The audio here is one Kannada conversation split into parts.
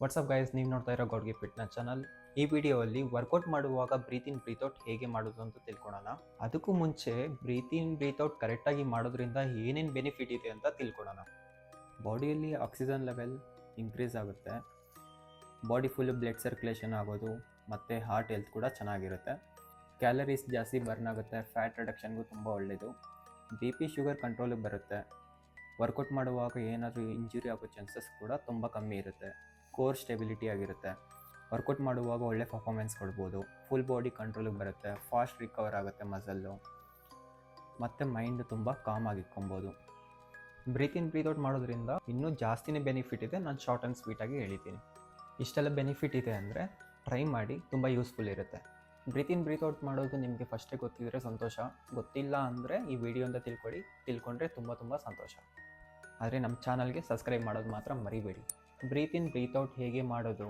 ವಾಟ್ಸಪ್ ಗೈಸ್ ನೀವು ನೋಡ್ತಾ ಇರೋ ಗೌಡ್ಗೆ ಫಿಟ್ನೆಸ್ ಚಾನಲ್ ಈ ವಿಡಿಯೋಲ್ಲಿ ವರ್ಕೌಟ್ ಮಾಡುವಾಗ ಬ್ರೀತ್ ಇನ್ ಬ್ರೀತ್ ಹೇಗೆ ಮಾಡೋದು ಅಂತ ತಿಳ್ಕೊಳ್ಳೋಣ ಅದಕ್ಕೂ ಮುಂಚೆ ಬ್ರೀತ್ ಇನ್ ಬ್ರೀತ್ ಕರೆಕ್ಟಾಗಿ ಮಾಡೋದ್ರಿಂದ ಏನೇನು ಬೆನಿಫಿಟ್ ಇದೆ ಅಂತ ತಿಳ್ಕೊಳ್ಳೋಣ ಬಾಡಿಯಲ್ಲಿ ಆಕ್ಸಿಜನ್ ಲೆವೆಲ್ ಇನ್ಕ್ರೀಸ್ ಆಗುತ್ತೆ. ಬಾಡಿ ಫುಲ್ ಬ್ಲಡ್ ಸರ್ಕ್ಯುಲೇಷನ್ ಆಗೋದು ಮತ್ತು ಹಾರ್ಟ್ ಹೆಲ್ತ್ ಕೂಡ ಚೆನ್ನಾಗಿರುತ್ತೆ. ಕ್ಯಾಲರೀಸ್ ಜಾಸ್ತಿ ಬರ್ನ್ ಆಗುತ್ತೆ ಫ್ಯಾಟ್ ರಿಡಕ್ಷನ್ಗೂ ತುಂಬ ಒಳ್ಳೆಯದು ಬಿ ಪಿ ಶುಗರ್ ಕಂಟ್ರೋಲಿಗೆ ಬರುತ್ತೆ. ವರ್ಕೌಟ್ ಮಾಡುವಾಗ ಏನಾದರೂ ಇಂಜುರಿ ಆಗೋ ಚಾನ್ಸಸ್ ಕೂಡ ತುಂಬ ಕಮ್ಮಿ ಇರುತ್ತೆ. ಕೋರ್ ಸ್ಟೆಬಿಲಿಟಿ ಆಗಿರುತ್ತೆ. ವರ್ಕೌಟ್ ಮಾಡುವಾಗ ಒಳ್ಳೆ ಪರ್ಫಾರ್ಮೆನ್ಸ್ ಕೊಡ್ಬೋದು. ಫುಲ್ ಬಾಡಿ ಕಂಟ್ರೋಲಿಗೆ ಬರುತ್ತೆ. ಫಾಸ್ಟ್ ರಿಕವರ್ ಆಗುತ್ತೆ ಮಸಲ್ಲು ಮತ್ತು ಮೈಂಡ್ ತುಂಬ ಕಾಮ್ ಆಗಿ ಇಟ್ಕೊಬೋದು. ಬ್ರೀತ್ ಇನ್ ಬ್ರೀತ್ ಔಟ್ ಮಾಡೋದ್ರಿಂದ ಇನ್ನೂ ಜಾಸ್ತಿನೇ ಬೆನಿಫಿಟ್ ಇದೆ. ನಾನು ಶಾರ್ಟ್ ಆ್ಯಂಡ್ ಸ್ವೀಟಾಗಿ ಹೇಳಿದ್ದೀನಿ. ಇಷ್ಟೆಲ್ಲ ಬೆನಿಫಿಟ್ ಇದೆ ಅಂದರೆ ಟ್ರೈ ಮಾಡಿ ತುಂಬ ಯೂಸ್ಫುಲ್ ಇರುತ್ತೆ. ಬ್ರೀತ್ ಇನ್ ಬ್ರೀತ್ ಮಾಡೋದು ನಿಮಗೆ ಫಸ್ಟೇ ಗೊತ್ತಿದ್ರೆ ಸಂತೋಷ. ಗೊತ್ತಿಲ್ಲ ಅಂದರೆ ಈ ವಿಡಿಯೋ ಅಂತ ತಿಳ್ಕೊಳ್ಳಿ. ತಿಳ್ಕೊಂಡ್ರೆ ತುಂಬ ತುಂಬ ಸಂತೋಷ. ಆದರೆ ನಮ್ಮ ಚಾನಲ್ಗೆ ಸಬ್ಸ್ಕ್ರೈಬ್ ಮಾಡೋದು ಮಾತ್ರ ಮರಿಬೇಡಿ. ಬ್ರೀತ್ ಇನ್, ಬ್ರೀತ್ ಔಟ್ ಹೇಗೆ ಮಾಡೋದು?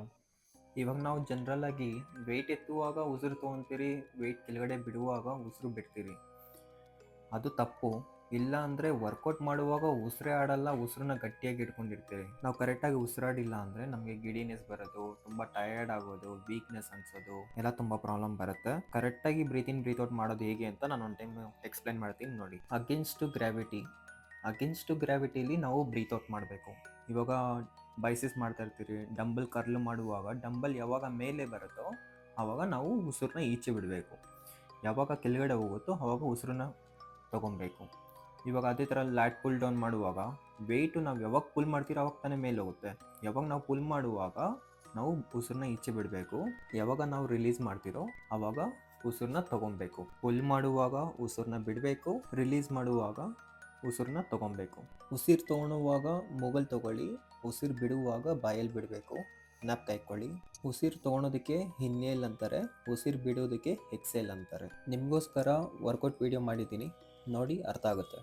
ಇವಾಗ ನಾವು ಜನರಲ್ಲಾಗಿ ವೆಯ್ಟ್ ಎತ್ತುವಾಗ ಉಸಿರು ತೊಗೊತೀರಿ ವೆಯ್ಟ್ ಕೆಳಗಡೆ ಬಿಡುವಾಗ ಉಸಿರು ಬಿಡ್ತೀರಿ. ಅದು ತಪ್ಪು. ಇಲ್ಲ ಅಂದರೆ ವರ್ಕೌಟ್ ಮಾಡುವಾಗ ಉಸಿರೇ ಆಡಲ್ಲ, ಉಸಿರನ್ನ ಗಟ್ಟಿಯಾಗಿ ಇಟ್ಕೊಂಡಿರ್ತೀವಿ ನಾವು ಕರೆಕ್ಟಾಗಿ ಉಸಿರಾಡಿಲ್ಲ ಅಂದರೆ ನಮಗೆ ಗಿಡಿನೆಸ್ ಬರೋದು, ತುಂಬ ಟಯರ್ಡ್ ಆಗೋದು ವೀಕ್ನೆಸ್ ಅನ್ಸೋದು, ಎಲ್ಲ ತುಂಬ ಪ್ರಾಬ್ಲಮ್ ಬರುತ್ತೆ. ಕರೆಕ್ಟಾಗಿ ಬ್ರೀತ್ ಇನ್, ಬ್ರೀತ್ ಔಟ್ ಮಾಡೋದು ಹೇಗೆ ಅಂತ ನಾನು ಒಂದು ಟೈಮ್ ಎಕ್ಸ್ಪ್ಲೈನ್ ಮಾಡ್ತೀನಿ ನೋಡಿ. ಅಗೇನ್ಸ್ಟ್ ಗ್ರಾವಿಟಿ ಅಗೇನ್ಸ್ಟ್ ಗ್ರಾವಿಟಿಲಿ ನಾವು ಬ್ರೀತ್ ಔಟ್ ಮಾಡಬೇಕು. ಇವಾಗ ಬೈಸಿಸ್ ಮಾಡ್ತಾ ಇರ್ತೀರಿ, ಡಂಬಲ್ ಕರ್ಲ್ ಮಾಡುವಾಗ, ಡಂಬಲ್ ಯಾವಾಗ ಮೇಲೆ ಬರುತ್ತೋ ಆವಾಗ ನಾವು ಉಸಿರನ್ನ ಈಚೆ ಬಿಡಬೇಕು. ಯಾವಾಗ ಕೆಳಗಡೆ ಹೋಗುತ್ತೋ ಆವಾಗ ಉಸಿರನ್ನ ತೊಗೊಬೇಕು. ಇವಾಗ ಅದೇ ಥರ ಲ್ಯಾಟ್ ಪುಲ್ ಡೌನ್ ಮಾಡುವಾಗ ವೆಯ್ಟು ನಾವು ಯಾವಾಗ ಪುಲ್ ಮಾಡ್ತೀರೋ ಅವಾಗ ತಾನೇ ಮೇಲೆ ಹೋಗುತ್ತೆ. ಯಾವಾಗ ನಾವು ಪುಲ್ ಮಾಡುವಾಗ ನಾವು ಉಸಿರನ್ನ ಈಚೆ ಬಿಡಬೇಕು. ಯಾವಾಗ ನಾವು ರಿಲೀಸ್ ಮಾಡ್ತಿರೋ ಆವಾಗ ಉಸಿರನ್ನ ತಗೊಬೇಕು. ಪುಲ್ ಮಾಡುವಾಗ ಉಸಿರನ್ನ ಬಿಡಬೇಕು ರಿಲೀಸ್ ಮಾಡುವಾಗ ಉಸಿರನ್ನ ತಗೊಬೇಕು ಉಸಿರು ತೊಗೊಳುವಾಗ ಮೊಗಲ್ ತಗೊಳ್ಳಿ ಉಸಿರು ಬಿಡುವಾಗ ಬಾಯಲ್ಲಿ ಬಿಡಬೇಕು ನಾಪ್ ಇಟ್ಕೊಳ್ಳಿ ಉಸಿರು ತೊಗೊಳೋದಕ್ಕೆ ಹಿನ್ನೆಲ್ ಅಂತಾರೆ ಉಸಿರು ಬಿಡೋದಕ್ಕೆ ಎಕ್ಸೆಲ್ ಅಂತಾರೆ ನಿಮಗೋಸ್ಕರ ವರ್ಕೌಟ್ ವಿಡಿಯೋ ಮಾಡಿದ್ದೀನಿ ನೋಡಿ ಅರ್ಥ ಆಗುತ್ತೆ.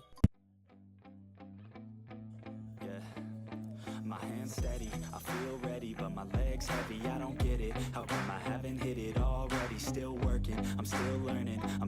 My hands steady, I feel ready, but my legs heavy. I don't get it. How come I haven't hit it already? Still working, I'm still learning,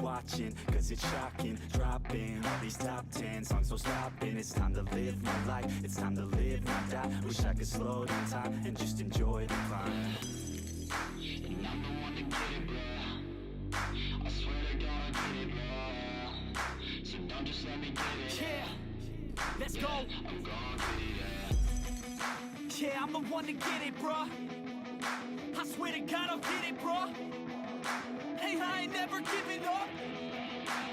watching, cause it's shocking. Dropping all these top ten songs, so stopping. It's time to live my life, it's time to live, my die. Wish I could slow down time and just enjoy the climb. Yeah, let's go. Yeah, I'm the one to get it, bruh. I swear to God, I'll get it, bruh. Ain't never giving up.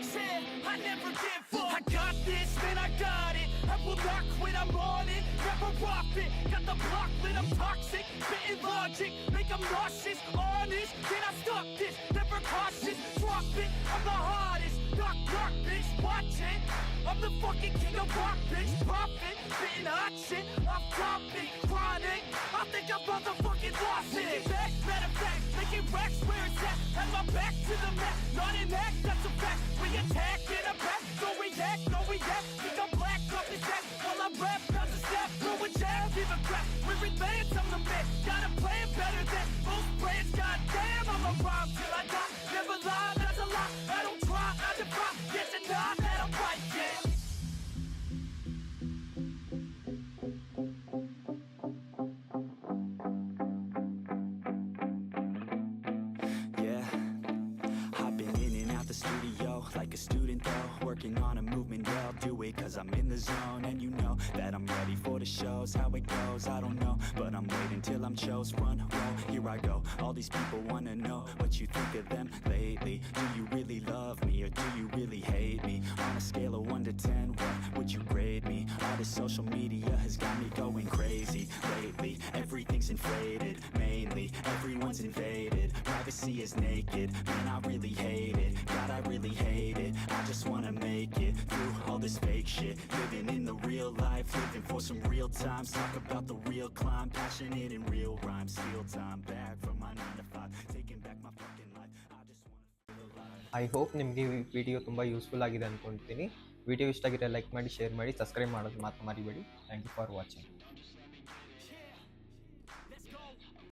Said I never give up. I got this, man, I got it. I will not quit, I'm on it. Never off it. Got the block lit, I'm toxic. Spitting logic, make them nauseous. Honest, can I stop this? Never cautious, drop it. I'm the hottest. Knock, knock, bitch, watch it. I'm the fucking king of rock, bitch. Profit, spitting hot shit. Off topic, chronic. I think I'm motherfucking lost it. that, not in that cause I'm in the zone, and you know that I'm ready for the shows. How it goes, I don't know, but I'm waiting till I'm chose. Front row, here I go. All these people wanna know what you think of them lately. Do you really love me or do you really hate me? On a scale of one to ten, what would you grade me? All this social media has got me going crazy lately. Everything's inflated, mainly everyone's invaded. I see is naked and I really hate it God, I really hate it I just wanna make it Through all this fake shit Living in the real life Living for some real times Talk about the real climb Passionate in real rhymes Steal time back from my 9 to 5 Taking back my fucking life I just wanna i hope ನಿಮಗೆ ವಿಡಿಯೋ ತುಂಬಾ ಯೂಸ್ಫುಲ್ ಆಗಿದೆ ಅನ್ಕೊಂತೀನಿ ವಿಡಿಯೋ ಇಷ್ಟ ಆಗಿರೋ ಲೈಕ್ ಮಾಡಿ ಶೇರ್ ಮಾಡಿ ಸಬ್ಸ್ಕ್ರೈಬ್ ಮಾಡೋದು ಮಾತ್ರ ಮರಿಬೇಡಿ ಥ್ಯಾಂಕ್ ಯು ಫಾರ್ ವಾಚಿಂಗ್